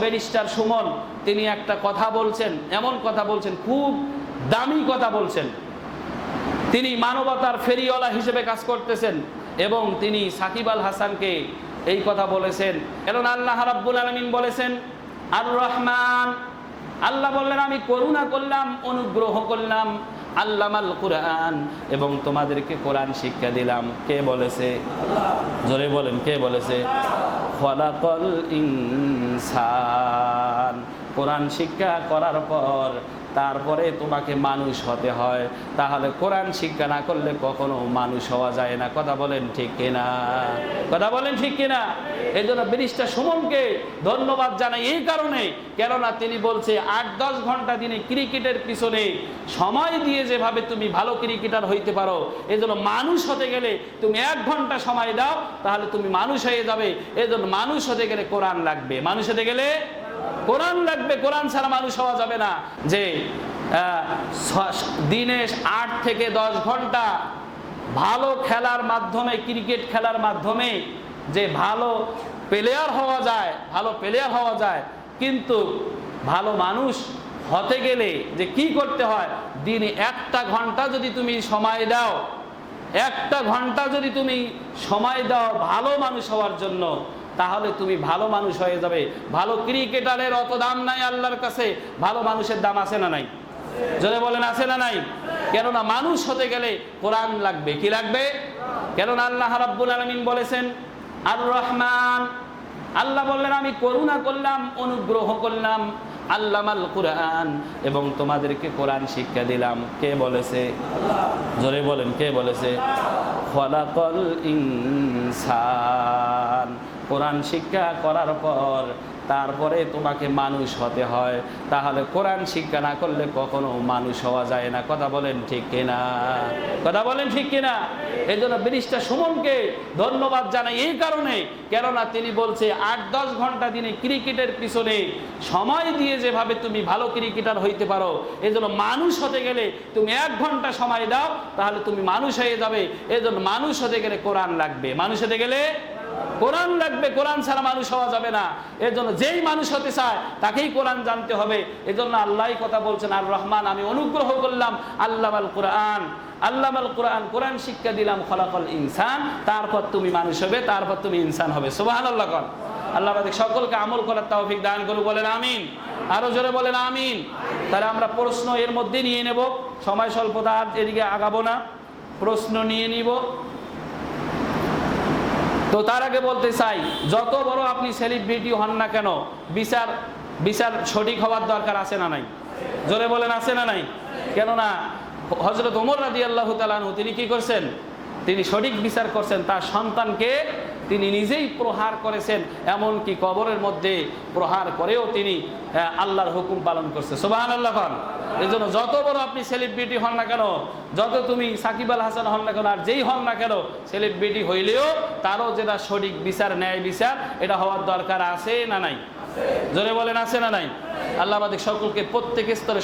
Barrister Suman, তিনি একটা কথা বলছেন, এমন কথা বলছেন, খুব দামি কথা বলছেন। তিনি মানবতার ফেরিওয়ালা হিসেবে কাজ করতেছেন এবং তিনি সাকিব আল হাসানকে এই কথা বলেছেন। কারণ আল্লাহ রাব্বুল আলমিন বলেছেন আর রহমান আল্লাহ বললেন, আমি করুণা করলাম, অনুগ্রহ করলাম, আল্লামাল কোরআন এবং তোমাদেরকে কোরআন শিক্ষা দিলাম। কে বলেছে? জোরে বলেন, কে বলেছে? খলাকল ইনসান। কোরআন শিক্ষা করার পর তারপরে তোমাকে মানুষ হতে হয়। তাহলে কোরআন শিক্ষা না করলে কখনো মানুষ হওয়া যায় না। কথা বলেন ঠিক কিনা? কথা বলেন ঠিক কিনা? এই জন্য ব্যারিস্টার সুমনকে ধন্যবাদ জানাই এই কারণে। কেননা তিনি বলছে, আট দশ ঘণ্টা দিনে ক্রিকেটের পিছনে সময় দিয়ে যেভাবে তুমি ভালো ক্রিকেটার হইতে পারো এই জন্য মানুষ হতে গেলে তুমি এক ঘণ্টা সময় দাও, তাহলে তুমি মানুষ হয়ে যাবে। এই জন্য মানুষ হতে গেলে কোরআন লাগবে। মানুষ হতে গেলে কোরআন লাগবে, কোরআন ছাড়া মানুষ হওয়া যাবে না। যে দিনে আট থেকে দশ ঘণ্টা ভালো খেলার মাধ্যমে, ক্রিকেট খেলার মাধ্যমে যে ভালো প্লেয়ার হওয়া যায়, ভালো প্লেয়ার হওয়া যায়, কিন্তু ভালো মানুষ হতে গেলে যে কি করতে হয়, দিনে একটা ঘণ্টা যদি তুমি সময় দাও, একটা ঘণ্টা যদি তুমি সময় দাও ভালো মানুষ হওয়ার জন্য তাহলে তুমি ভালো মানুষ হয়ে যাবে। ভালো ক্রিকেটারের অত দাম নাই আল্লাহর কাছে। ভালো মানুষের দাম আছে না নাই? যদি বলেন, আছে না নাই? কেননা মানুষ হতে গেলে কোরআন লাগবে। কি লাগবে? কেননা আল্লাহ রাব্বুল আলমিন বলেছেন আর রহমান আল্লাহ বললেন, আমি করুণা করলাম, অনুগ্রহ করলাম, আল্লামাল কোরআন এবং তোমাদেরকে কোরআন শিক্ষা দিলাম। কে বলেছে? জোরে বলেন, কে বলেছে? খলাকল ইনসান। কোরআন শিক্ষা করার পর তারপরে তোমাকে মানুষ হতে হয়। তাহলে কোরআন শিক্ষা না করলে কখনো মানুষ হওয়া যায় না। কথা বলেন ঠিক কিনা? কথা বলেন ঠিক কিনা? এই জন্য ব্যারিস্টার সুমনকে ধন্যবাদ জানাই এই কারণে। কেননা তিনি বলছে, আট দশ ঘণ্টা দিনে ক্রিকেটের পিছনে সময় দিয়ে যেভাবে তুমি ভালো ক্রিকেটার হইতে পারো এই জন্য মানুষ হতে গেলে তুমি এক ঘণ্টা সময় দাও, তাহলে তুমি মানুষ হয়ে যাবে। এই জন্য মানুষ হতে গেলে কোরআন লাগবে। মানুষ হতে গেলে কোরআন লাগবে, কোরআন ছাড়া মানুষ হওয়া যাবে না। এর জন্য যেই মানুষ হতে চায়, তাকেই কোরআন জানতে হবে। এজন্য আল্লাহ কথা বলছেন, আর রহমান, আমি অনুগ্রহ করলাম আল্লাহ আল কোরআন আল্লাহ আল কোরআন কোরআন শিক্ষা দিলাম ফলাফল ইনসান, তারপর তুমি মানুষ হবে, তারপর তুমি ইনসান হবে। সুবাহ আল্লাহ কর আল্লাহ সকলকে আমল করার তৌফিক দান করু বলেন আমিন। আরও জোরে বলেন আমিন। তাহলে আমরা প্রশ্ন এর মধ্যে নিয়ে নেব। সময় স্বল্পতা এদিকে আগাবো না। প্রশ্ন নিয়ে নিব। তো তার আগে বলতে চাই, যত বড় আপনি সেলিব্রিটি হন না কেন, বিচার বিচার সঠিক হওয়ার দরকার আছে না নাই? জোরে বলেন, আছে না নাই? কেননা হজরত ওমর রাজি আল্লাহ তালানু তিনি কি করছেন? তিনি সঠিক বিচার করছেন তার সন্তানকে তিনি নিজেই প্রহার করেছেন, এমনকি কবরের মধ্যে প্রহার করেও তিনি আল্লাহর হুকুম পালন করছে। সোবাহান আল্লাহ খান এই জন্য যত বড় আপনি সেলিব্রিটি হন না কেন, যত তুমি সাকিব আল হাসান হন না কেন, আর যেই হন না কেন সেলিব্রিটি হইলেও তারও যেটা সঠিক বিচার, ন্যায় বিচার, এটা হওয়ার দরকার আছে না নাই? জোরে বলেন, আছে না নাই? আল্লাহ আমাদের সকলকে প্রত্যেক স্তরে